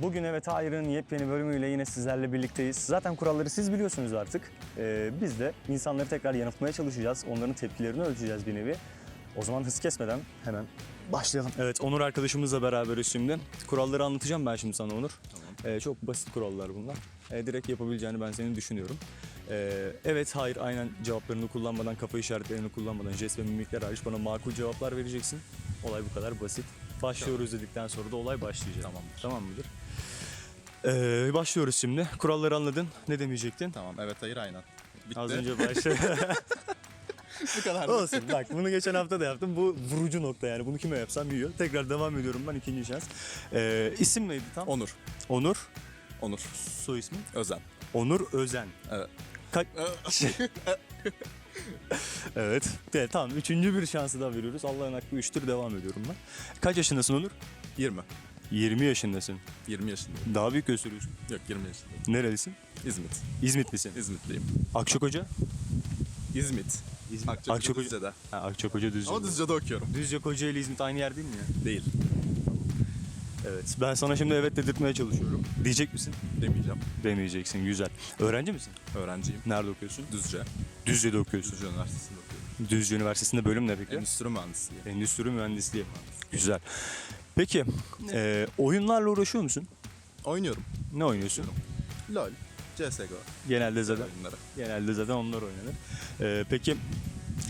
Bugün Evet Hayır'ın yepyeni bölümüyle yine sizlerle birlikteyiz. Zaten kuralları siz biliyorsunuz artık. Ee, biz de insanları tekrar yanıltmaya çalışacağız. Onların tepkilerini ölçeceğiz bir nevi. O zaman hız kesmeden hemen başlayalım. Evet Onur arkadaşımızla beraberiz şimdi. Kuralları anlatacağım ben şimdi sana Onur. Ee, çok basit kurallar bunlar. Ee, direkt yapabileceğini ben senin düşünüyorum. Ee, evet hayır aynen cevaplarını kullanmadan, kafa işaretlerini kullanmadan, jest ve mimikler hariç bana makul cevaplar vereceksin. Olay bu kadar basit. Başlıyoruz dedikten sonra da olay başlayacak. Tamam. Tamam mıdır? Ee, başlıyoruz şimdi. Kuralları anladın. Ne demeyecektin? Tamam evet hayır aynen. Bitti. Az önce başla. bu kadar. Olsun bak bunu geçen hafta da yaptım. Bu vurucu nokta yani. Bunu kime yapsam yiyor. Tekrar devam ediyorum ben ikinci şans. Ee, isim neydi tam? Onur. Onur. Onur. Soy ismi? Özen. Onur Özen. Evet. Kaç... evet. evet. Tamam. Üçüncü bir şansı daha veriyoruz. Allah'ın hakkı üçtür devam ediyorum ben. Kaç yaşındasın Onur? 20. 20 yaşındasın. 20 yaşındayım. Daha büyük gösteriyorsun. Yok 20 yaşındayım. Nerelisin? İzmit. İzmitlisin. İzmitliyim. Akçakoca? İzmit. İzmit. Akçakoca, Akçakoca. Düzce'de. Ha, Akçakoca Düzce. Ama Düzce'de okuyorum. Düzce Kocaeli İzmit aynı yer değil mi ya? Değil. Evet. Ben sana şimdi evet dedirtmeye çalışıyorum. Diyecek misin? Demeyeceğim. Demeyeceksin. Güzel. Öğrenci misin? Öğrenciyim. Nerede okuyorsun? Düzce. Düzce'de okuyorsun. Düzce Üniversitesi'nde okuyorum. Düzce Üniversitesi'nde bölüm ne peki? Endüstri mühendisliği. Endüstri mühendisliği. Güzel. Peki e, oyunlarla uğraşıyor musun? Oynuyorum. Ne oynuyorsun? LOL. CSGO. Genelde zaten Oyunları. genelde zaten onlar oynanır. E, peki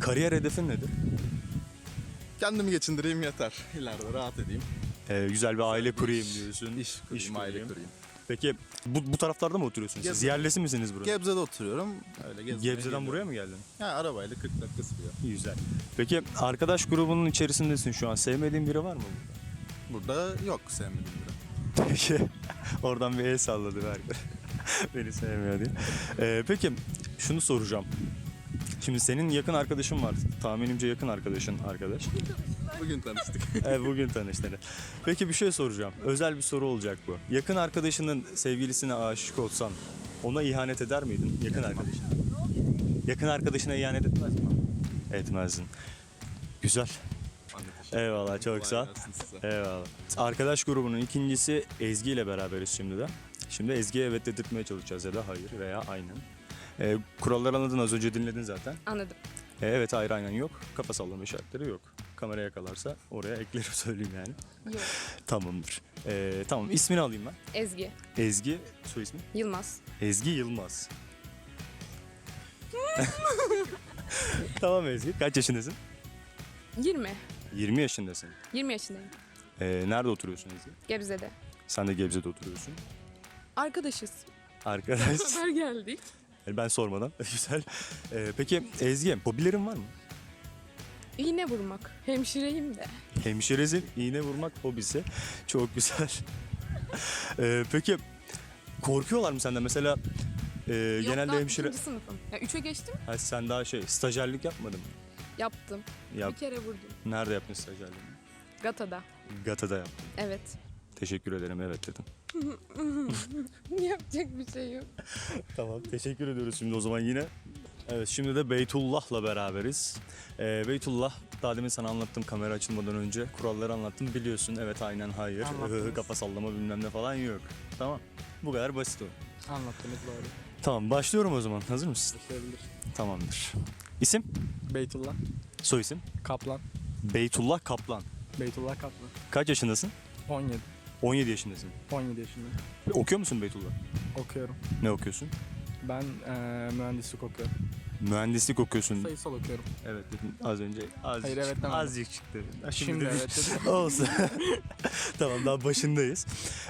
kariyer hedefin nedir? Kendimi geçindireyim yeter. İleride rahat edeyim. E, güzel bir aile kurayım diyorsun. İş kurayım, aile kurayım. kurayım. Peki bu, bu taraflarda mı oturuyorsunuz siz? Gebze. Yerlisi misiniz burada? Gebze'de oturuyorum. Öyle gezmeye Gebze'den geliyorum. buraya mı geldin? Ha, arabayla 40 dakika sürüyor. Güzel. Peki arkadaş grubunun içerisindesin şu an. Sevmediğin biri var mı burada? Burada yok sevmediğim biri. Peki. Oradan bir el salladı belki. Beni sevmiyor diye. Ee, peki şunu soracağım. Şimdi senin yakın arkadaşın var. Tahminimce yakın arkadaşın arkadaş. Bugün tanıştık. Evet bugün tanıştınız. Peki bir şey soracağım. Özel bir soru olacak bu. Yakın arkadaşının sevgilisine aşık olsan ona ihanet eder miydin? Yakın arkadaşına. Yakın arkadaşına ihanet etmez mi? Etmezdin. Güzel. Eyvallah çok sağ ol. Eyvallah. Arkadaş grubunun ikincisi Ezgi ile beraberiz şimdi de. Şimdi Ezgi'ye evet dedirtmeye çalışacağız ya da hayır veya aynen. Ee, kuralları anladın az önce dinledin zaten. Anladım. Ee, evet hayır aynen yok. Kafa sallama işaretleri yok. Kamera yakalarsa oraya eklerim söyleyeyim yani. Yok. Tamamdır. Ee, tamam ismini alayım ben. Ezgi. Ezgi soy ismi? Yılmaz. Ezgi Yılmaz. tamam Ezgi. Kaç yaşındasın? 20. 20 yaşındasın. 20 yaşındayım. Ee, nerede oturuyorsun Ezgi? Gebze'de. Sen de Gebze'de oturuyorsun. Arkadaşız. Arkadaş. Sefer geldik. Yani ben sormadan. Güzel. Ee, peki Ezgi, hobilerin var mı? İğne vurmak. Hemşireyim de. Hemşiresi iğne vurmak hobisi. Çok güzel. Ee, peki korkuyorlar mı senden? Mesela e, Yok, genelde daha hemşire... ikinci sınıfım. Ya, üçe geçtim. Ha, sen daha şey stajyerlik yapmadın mı? Yaptım. Yap. Bir kere vurdum. Nerede yaptın stajyerliğini? Gata'da. Gata'da yaptım. Evet. Teşekkür ederim evet dedim. Yapacak bir şey yok. Tamam teşekkür ediyoruz şimdi o zaman yine. Evet şimdi de Beytullah'la beraberiz. Ee, Beytullah daha demin sana anlattım kamera açılmadan önce. Kuralları anlattım biliyorsun. Evet aynen hayır. Anlattınız. Kafa sallama bilmem ne falan yok. Tamam. Bu kadar basit o. Anlattınız doğru. Tamam başlıyorum o zaman. Hazır mısın? Başlayabilir. Tamamdır. İsim? Beytullah Soy isim? Kaplan. Beytullah Kaplan. Beytullah Kaplan. Kaç yaşındasın? 17. 17 yaşındasın. 17 yaşındayım. Okuyor musun Beytullah? Okuyorum. Ne okuyorsun? Ben eee, mühendislik okuyorum. Mühendislik okuyorsun. Sayısal okuyorum. Evet dedin az önce. Azıcık, Hayır, evet demedim. azıcık çıktı. Ha, Şimdi dedin. evet dedim. Olsun. tamam daha başındayız.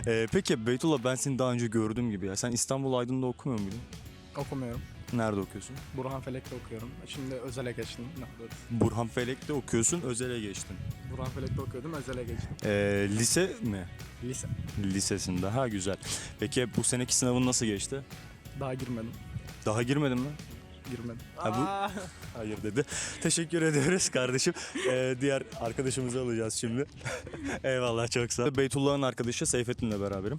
Ee, peki Beytullah ben seni daha önce gördüğüm gibi ya. Sen İstanbul Aydın'da okumuyor muydun? Okumuyorum. Nerede okuyorsun? Burhan Felek'te okuyorum. Şimdi özele geçtim. Ne. Burhan Felek'te okuyorsun, özele geçtin. Burhan Felek'te okuyordum, özele geçtim. Ee, lise mi? Lise. Lisesinde. Ha güzel. Peki bu seneki sınavın nasıl geçti? Daha girmedim. Daha girmedin mi? Girmedim. Ha, bu- Hayır dedi. Teşekkür ediyoruz kardeşim. Ee, diğer arkadaşımızı alacağız şimdi. Eyvallah çok sağ ol. Beytullah'ın arkadaşı Seyfettin'le beraberim.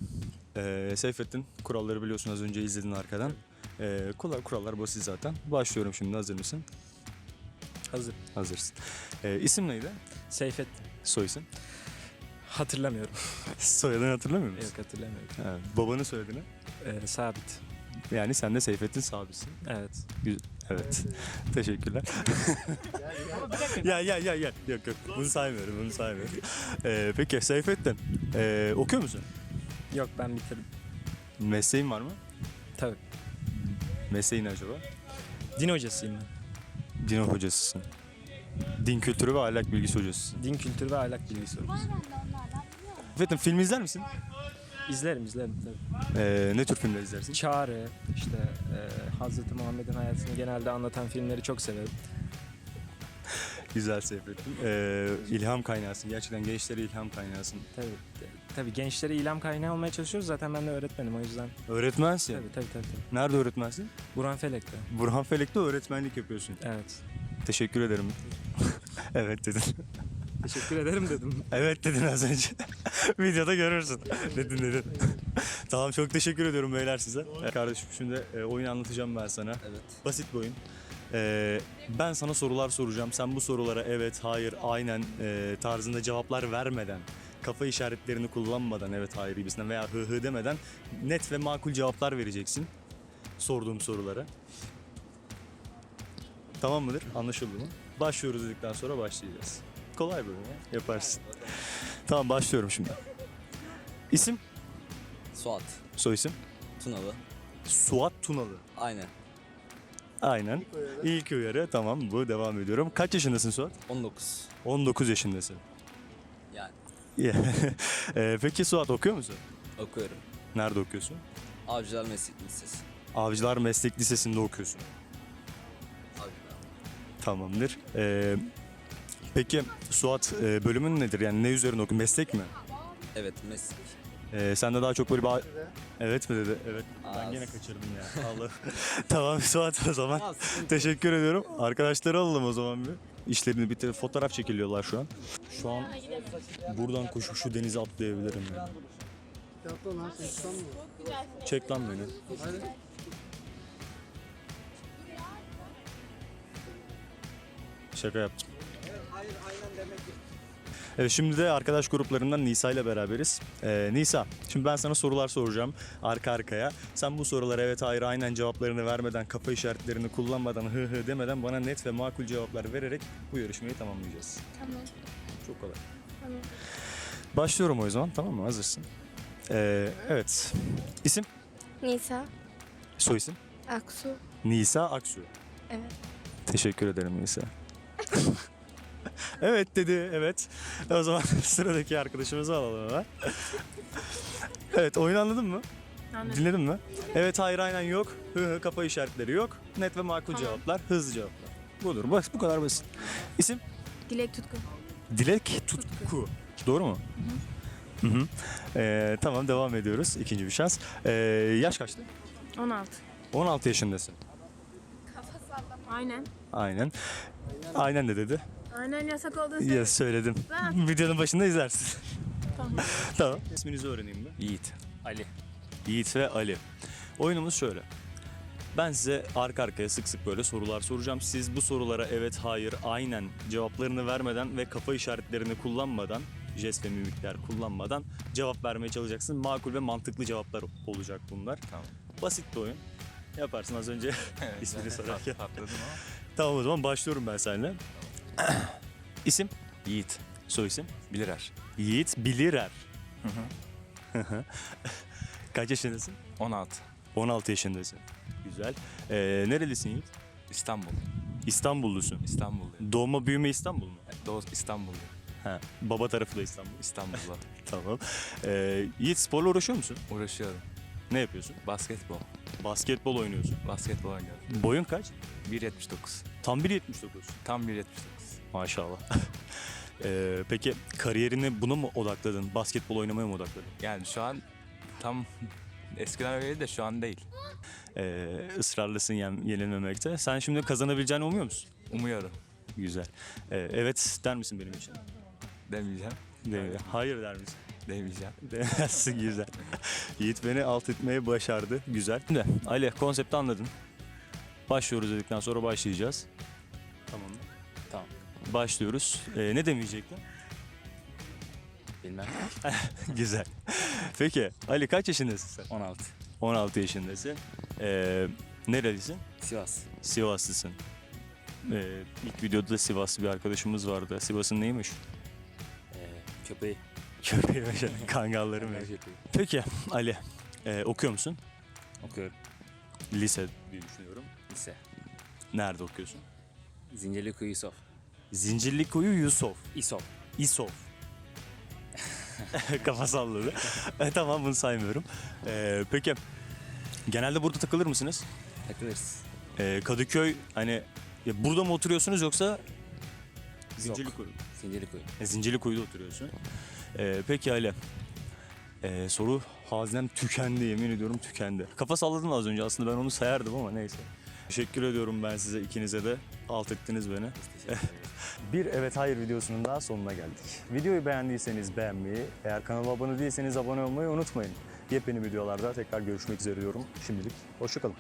Ee, Seyfettin kuralları biliyorsun az önce izledin arkadan. Ee, kurallar, kurallar basit zaten. Başlıyorum şimdi hazır mısın? Hazır. Hazırsın. Ee, isim neydi? Seyfettin. Soy isim? Hatırlamıyorum. Soyadını hatırlamıyor musun? Yok hatırlamıyorum. Ha, babanın soyadını. Ee, sabit. Yani sen de Seyfettin Sabi'sin. Evet. Evet. Teşekkürler. ya ya ya ya. Yok yok. Bunu saymıyorum. Bunu saymıyorum. Ee, peki Seyfettin. ee, okuyor musun? Yok ben bitirdim. Mesleğin var mı? Tabii. Mesleğin acaba? Din hocasıyım ben. Din hocasısın. Din kültürü ve ahlak bilgisi hocasısın. Din kültürü ve ahlak bilgisi hocası. Seyfettin film izler misin? İzlerim izlerim tabii. Ee, ne tür filmler izlersin? Çağrı, işte e, Hazreti Muhammed'in hayatını genelde anlatan filmleri çok severim. Güzel Seyfettin. Ee, ilham kaynağısın. Gerçekten gençlere ilham kaynağısın. Tabii. Tabii gençlere ilham kaynağı olmaya çalışıyoruz. Zaten ben de öğretmenim o yüzden. Öğretmensin. Tabii tabii tabii. tabii. Nerede öğretmensin? Burhan Felek'te. Burhan Felek'te öğretmenlik yapıyorsun. Evet. Teşekkür ederim. evet dedin. Teşekkür ederim dedim. Evet dedin az önce. Videoda görürsün. dedin dedin. tamam çok teşekkür ediyorum beyler size. Kardeşim şimdi e, oyun anlatacağım ben sana. Evet. Basit bir oyun. E, ben sana sorular soracağım. Sen bu sorulara evet, hayır, aynen e, tarzında cevaplar vermeden, kafa işaretlerini kullanmadan evet, hayır gibisinden veya hı hı demeden net ve makul cevaplar vereceksin sorduğum sorulara. Tamam mıdır? Anlaşıldı mı? Başlıyoruz dedikten sonra başlayacağız. Kolay böyle ya. Yaparsın. Tamam başlıyorum şimdi. İsim? Suat. Soy isim? Tunalı. Suat Tunalı. Aynen. Aynen. İlk uyarı. Tamam bu devam ediyorum. Kaç yaşındasın Suat? 19. 19 yaşındasın. Yani Ee, Peki Suat okuyor musun? okuyorum. Nerede okuyorsun? Avcılar Meslek Lisesi. Avcılar Meslek Lisesi'nde okuyorsun. Avcılar. Tamamdır. Ee, peki Suat e, bölümün nedir? Yani ne üzerine okuyorsun? Meslek mi? Evet meslek. Ee, sen de daha çok böyle bir... Evet mi dedi? Evet. Ben gene kaçırdım ya. Allah. tamam Suat o zaman. Teşekkür ediyorum. Arkadaşları alalım o zaman bir. İşlerini bitirip fotoğraf çekiliyorlar şu an. Şu an buradan koşup şu denize atlayabilirim ya. Çek lan beni. Şaka yaptım. Evet şimdi de arkadaş gruplarından Nisa ile beraberiz. Ee, Nisa, şimdi ben sana sorular soracağım arka arkaya. Sen bu sorulara evet hayır aynen cevaplarını vermeden, kafa işaretlerini kullanmadan, hı hı demeden bana net ve makul cevaplar vererek bu yarışmayı tamamlayacağız. Tamam. Çok kolay. Tamam. Başlıyorum o zaman tamam mı? Hazırsın. Ee, evet. İsim? Nisa, Soy isim? Aksu. Nisa Aksu. Evet. Teşekkür ederim Nisa. evet dedi, evet. O zaman sıradaki arkadaşımızı alalım hemen. evet, oyunu anladın mı? Anladım. Dinledin mi? Evet, hayır, aynen yok. Hı hı, kafa işaretleri yok. Net ve makul Tamam. cevaplar, hızlı cevaplar. Budur, bak bu kadar basit. İsim? Dilek tutku. Dilek Tutku. Doğru mu? Hı hı. Ee, tamam, devam ediyoruz. İkinci bir şans. Ee, yaş kaçtı? 16. 16 yaşındasın. Aynen. Aynen. Aynen de dedi. Aynen yasak olduğunu Ya söyledim. Ben- Videonun başında izlersin. Tamam. tamam. İsminizi öğreneyim mi? Yiğit. Ali. Yiğit ve Ali. Oyunumuz şöyle. Ben size arka arkaya sık sık böyle sorular soracağım. Siz bu sorulara evet, hayır, aynen cevaplarını vermeden ve kafa işaretlerini kullanmadan, jest ve mimikler kullanmadan cevap vermeye çalışacaksın. Makul ve mantıklı cevaplar olacak bunlar. Tamam. Basit bir oyun. Yaparsın az önce ismini ben sorarken. Patladım ama. Tamam o zaman başlıyorum ben seninle. İsim? Yiğit. Soy isim? Bilirer. Yiğit Bilirer. Kaç yaşındasın? 16. 16 yaşındasın. Güzel. Ee, nerelisin Yiğit? İstanbul. İstanbullusun. İstanbulluyum. Doğma büyüme İstanbul mu? Doğu İstanbulluyum. Ha, baba tarafı da İstanbul. İstanbul'da. Tamam. Ee, Yiğit sporla uğraşıyor musun? Uğraşıyorum. Ne yapıyorsun? Basketbol. Basketbol oynuyorsun. Basketbol oynuyorum. Boyun kaç? 1.79. Tam 1.79. Tam 1.79. Maşallah. Ee, peki kariyerini buna mı odakladın? Basketbol oynamaya mı odakladın? Yani şu an tam eskiden öyleydi de şu an değil. Ee, ısrarlısın yem, yenilmemekte. Sen şimdi kazanabileceğini umuyor musun? Umuyorum. Güzel. Ee, evet der misin benim için? Demeyeceğim. De- Hayır der misin? Demeyeceğim. Demezsin güzel. Yiğit beni alt etmeyi başardı. Güzel. Şimdi Ali konsepti anladın. Başlıyoruz dedikten sonra başlayacağız. Tamam mı? Başlıyoruz. Ee, ne demeyecektin? Bilmem. Güzel. Peki Ali kaç yaşındasın sen? 16. 16 yaşındasın. Ee, nerelisin? Sivas. Sivaslısın. Ee, ilk videoda da Sivaslı bir arkadaşımız vardı. Sivas'ın neymiş? Ee, köpeği. Köpeği ve kangalları mı? Peki Ali e, okuyor musun? Okuyorum. Lise diye düşünüyorum. Lise. Nerede okuyorsun? Zincirlikuyu Yusuf. Zincirlikuyu Yusuf. İsop. İSOF. Kafa salladı. e, tamam bunu saymıyorum. Ee, peki genelde burada takılır mısınız? Takılırız. Ee, Kadıköy hani ya burada mı oturuyorsunuz yoksa Zincirlikuyu? Zincirlikuyu. E, Zincirlikuyu'da oturuyorsun. Ee, peki Ali. Ee, soru haznem tükendi yemin ediyorum tükendi. Kafa salladın az önce aslında ben onu sayardım ama neyse. Teşekkür ediyorum ben size ikinize de. Alt ettiniz beni. Bir Evet Hayır videosunun daha sonuna geldik. Videoyu beğendiyseniz beğenmeyi, eğer kanala abone değilseniz abone olmayı unutmayın. Yepyeni videolarda tekrar görüşmek üzere diyorum. Şimdilik hoşçakalın.